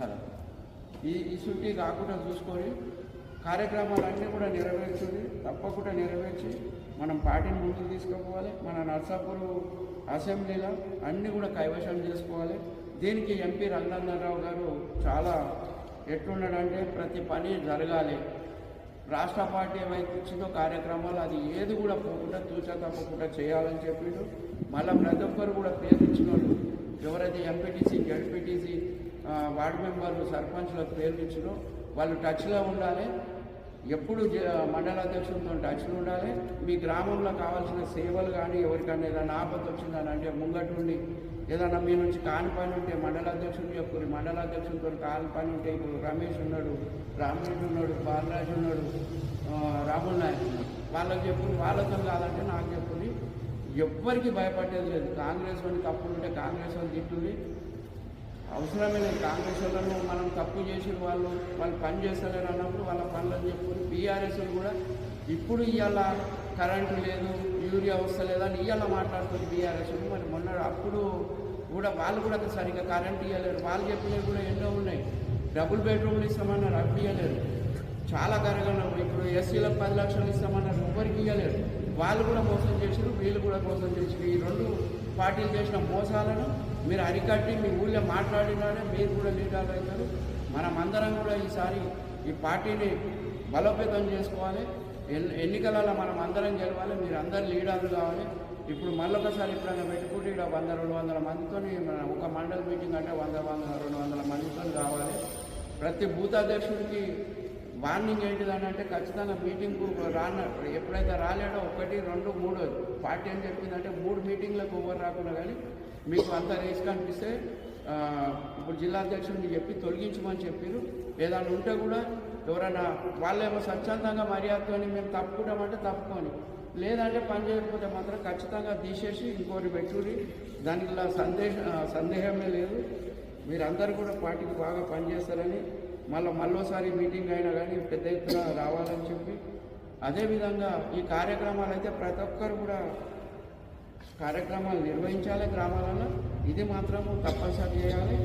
సరే ఈ ఈ రాకుండా కాకుండా చూసుకొని కార్యక్రమాలన్నీ కూడా నెరవేర్చుంది తప్పకుండా నెరవేర్చి మనం పార్టీని ముందుకు తీసుకుపోవాలి మన నర్సాపూర్ అసెంబ్లీలో అన్నీ కూడా కైవశం చేసుకోవాలి. దీనికి ఎంపీ రంగనాథరావు గారు చాలా ఎట్లున్నాడంటే ప్రతి పని జరగాలి. రాష్ట్ర పార్టీ ఏమైతే ఇచ్చిందో కార్యక్రమాలు అది ఏది కూడా పోకుండా తూచా తప్పకుండా చేయాలని చెప్పిండు. మళ్ళీ ప్రతి ఒక్కరు కూడా పేరు ఇచ్చిన వాళ్ళు ఎవరైతే ఎంపీటీసీ జడ్పీటీసీ వార్డు మెంబర్లు సర్పంచ్లకు పేర్లు ఇచ్చినో. వాళ్ళు టచ్లో ఉండాలి. ఎప్పుడు జ- మండల అధ్యక్షులతో టచ్లో ఉండాలి. మీ గ్రామంలో కావాల్సిన సేవలు కానీ ఎవరికైనా ఏదైనా ఆపద వచ్చిందని అంటే ముంగటుండి ఏదైనా మీ నుంచి కాని పని ఉంటే మండల అధ్యక్షుడు చెప్పుకుని మండల అధ్యక్షులతో కాని పని ఉంటే ఇప్పుడు రమేష్ ఉన్నాడు రామరెడ్డి ఉన్నాడు బాలరాజు ఉన్నాడు ఆ, రాముల్ నాయక్ ఉన్నాడు. వాళ్ళకి చెప్పుకుని వాళ్ళతో కాదంటే నాకు చెప్పుకుని ఎవ్వరికి భయపడేది లేదు. కాంగ్రెస్ వాళ్ళు తప్పులు ఉంటే కాంగ్రెస్ వాళ్ళు తిట్టుంది అవసరమే లేదు కాంగ్రెస్ వాళ్ళను మనం తప్పు చేసిన వాళ్ళు వాళ్ళు పని చేస్తలేరు అన్నప్పుడు వాళ్ళ పనులను చెప్పుకొని బీఆర్ఎస్ కూడా ఇప్పుడు ఇవాళ కరెంటు లేదు యూరియా వస్తలేదని ఇవాళ మాట్లాడుతుంది బీఆర్ఎస్ మరి మొన్న అప్పుడు కూడా వాళ్ళు కూడా సరిగ్గా కరెంట్ ఇవ్వలేరు వాళ్ళు చెప్పినవి కూడా ఎన్నో ఉన్నాయి. డబుల్ బెడ్రూమ్లు ఇస్తామన్నారు అప్పుడు ఇవ్వలేరు చాలా కరగన ఇప్పుడు ఎస్సీలకు పది లక్షలు ఇస్తామన్నారు ఎవరికి ఇవ్వలేరు వాళ్ళు కూడా మోసం చేసారు వీళ్ళు కూడా మోసం చేసారు ఈ రెండు పార్టీలు చేసిన మోసాలను మీరు అరికట్టి మీ ఊళ్ళో మాట్లాడినారే మీరు కూడా లీడర్ అవుతారు. మనం అందరం కూడా ఈసారి ఈ పార్టీని బలోపేతం చేసుకోవాలి. ఎన్నికలలో మనం అందరం గెలవాలి మీరు అందరు లీడర్లు కావాలి. ఇప్పుడు మళ్ళొకసారి ఎప్పుడైనా పెట్టుకుంటే ఇక్కడ వంద రెండు వందల మందితో మన ఒక మండల మీటింగ్ అంటే వంద వంద రెండు వందల మందితో కావాలి ప్రతి బూత్ అధ్యక్షుడికి వార్నింగ్ ఏంటిదని అంటే ఖచ్చితంగా మీటింగ్కు రాన ఎప్పుడైతే రాలేడో ఒకటి రెండు మూడు పార్టీ అని చెప్పిందంటే మూడు మీటింగ్లకు ఎవరు రాకుండా కానీ మీకు అంత రేస్ కనిపిస్తే ఇప్పుడు జిల్లా అధ్యక్షుడిని చెప్పి తొలగించమని చెప్పారు. ఏదైనా ఉంటే కూడా ఎవరైనా వాళ్ళేమో స్వచ్ఛందంగా మర్యాదతోని మేము తప్పుకుంటామంటే తప్పుకొని లేదంటే పని చేయకపోతే మాత్రం ఖచ్చితంగా తీసేసి ఇంకోటి పెట్టుకుని దానిలో సందేశ సందేహమే లేదు. మీరందరూ కూడా పార్టీకి బాగా పనిచేస్తారని మళ్ళీ మళ్ళోసారి మీటింగ్ అయినా కానీ పెద్ద ఎత్తున రావాలని చెప్పి అదేవిధంగా ఈ కార్యక్రమాలు అయితే ప్రతి ఒక్కరు కూడా కార్యక్రమాలు నిర్వహించాలి గ్రామాలలో. ఇది మాత్రం తప్పనిసరి చేయాలి.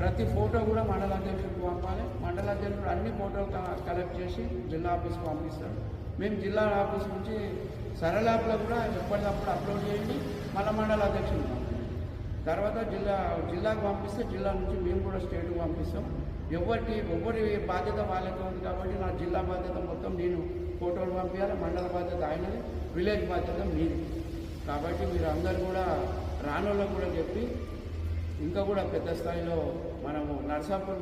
ప్రతి ఫోటో కూడా మండల అధ్యక్షుడికి పంపాలి. మండల అధ్యక్షుడు అన్ని ఫోటోలు కలెక్ట్ చేసి జిల్లా ఆఫీస్కి పంపిస్తాడు మేము జిల్లా ఆఫీస్ నుంచి సరళ యాప్లో కూడా ఎప్పటికప్పుడు అప్లోడ్ చేయండి. మళ్ళీ మండల అధ్యక్షుడికి తర్వాత జిల్లా జిల్లాకు పంపిస్తే జిల్లా నుంచి మేము కూడా స్టేట్కి పంపిస్తాం. ఎవరికి ఎవరి బాధ్యత వాళ్ళకి ఉంది కాబట్టి నా జిల్లా బాధ్యత మొత్తం నేను ఫోటోలు పంపించాలి. మండల బాధ్యత ఆయనది విలేజ్ బాధ్యత మీది. కాబట్టి మీరు అందరు కూడా రానోళ్ళకు కూడా చెప్పి ఇంకా కూడా పెద్ద స్థాయిలో మనము నర్సాపూర్